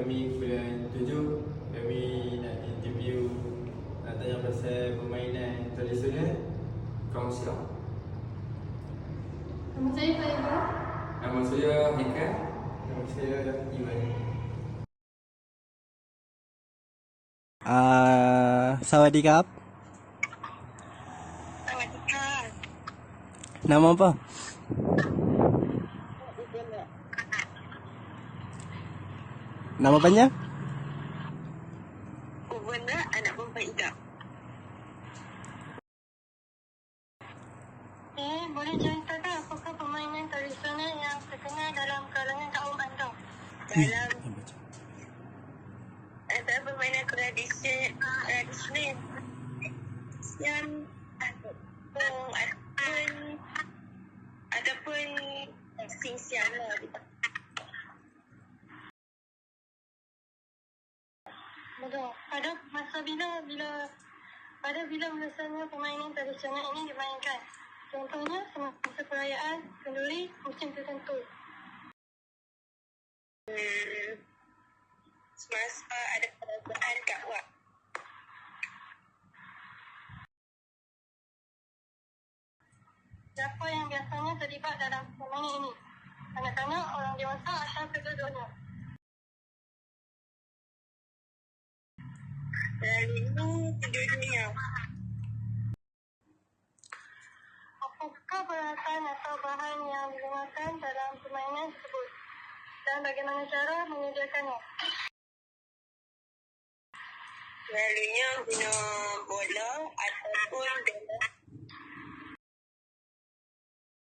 kami bulan tujuh kami nak interview nak tanya pasal permainan tradisional Kaunsia Nama saya Faiba Nama saya Hika Nama saya Iman Uh, Sawadi Kap Sawadi Kap Nama apa? Nama panjang? Ubena anak perempuan Ida. Eh, boleh ceritakan apakah permainan tradisional yang terkenal dalam kalangan kaum anda? Dalam antara permainan tradisi tradisional yang ataupun ataupun singsian lah. Betul. Pada masa bila bila pada bila biasanya permainan tradisional ini dimainkan? Contohnya semasa perayaan, kenduri, musim tertentu. Hmm, semasa ada perayaan kat Wak. Siapa yang biasanya terlibat dalam permainan ini? Kanak-kanak, orang dewasa atau kedua-duanya? Dan itu kedua-duanya. Apakah peralatan atau bahan yang digunakan dalam permainan tersebut? Dan bagaimana cara menyediakannya? Selalunya guna bola ataupun bola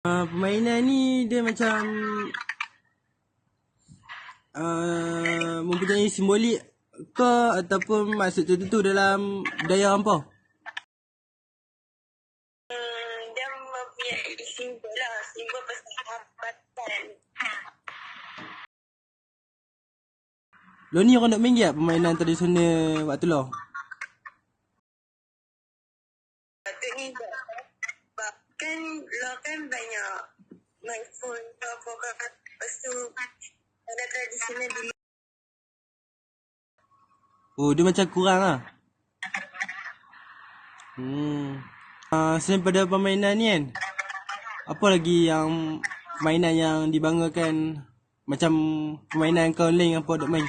Uh, permainan ni dia macam uh, mempunyai simbolik ke ataupun maksud tertentu dalam budaya hampa? Hmm, dia mempunyai simbol lah, simbol persahabatan. Lo ni orang nak main tak permainan tradisional waktu lo? Patutnya tak. Sebab kan lo kan banyak main phone ke apa ke. Lepas tu ada tradisional dulu. Oh, dia macam kurang lah. Hmm. Uh, selain pada permainan ni kan, apa lagi yang permainan yang dibanggakan macam permainan kau lain apa dok main?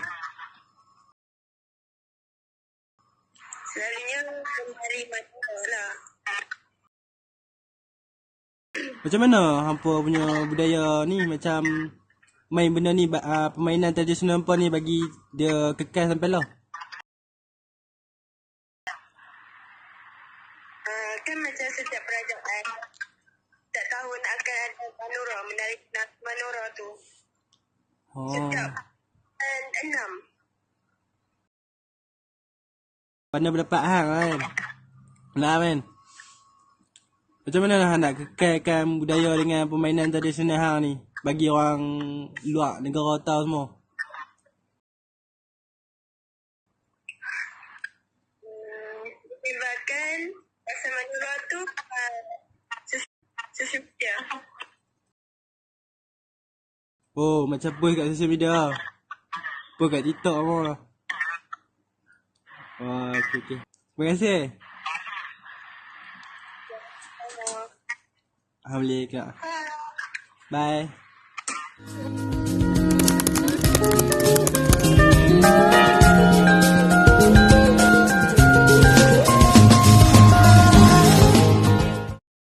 Selalunya kemari mata lah. Macam mana hampa punya budaya ni macam main benda ni uh, permainan tradisional hampa ni bagi dia kekal sampai lah. Uh, kan macam setiap kerajaan setiap tahun akan ada manora, menarik nas- manora tu. Oh. Setiap enam. Pandai berdapat hang kan. Nah kan. Macam mana lah nak kekalkan budaya dengan permainan tradisional hang ni bagi orang luar negara tahu semua. Hmm, Pasal manora tu uh, sus- sesuatu. Oh, macam post kat social media. Post kat TikTok apa lah. Wah, okey okey. Terima kasih. Uh, Alhamdulillah. Bye.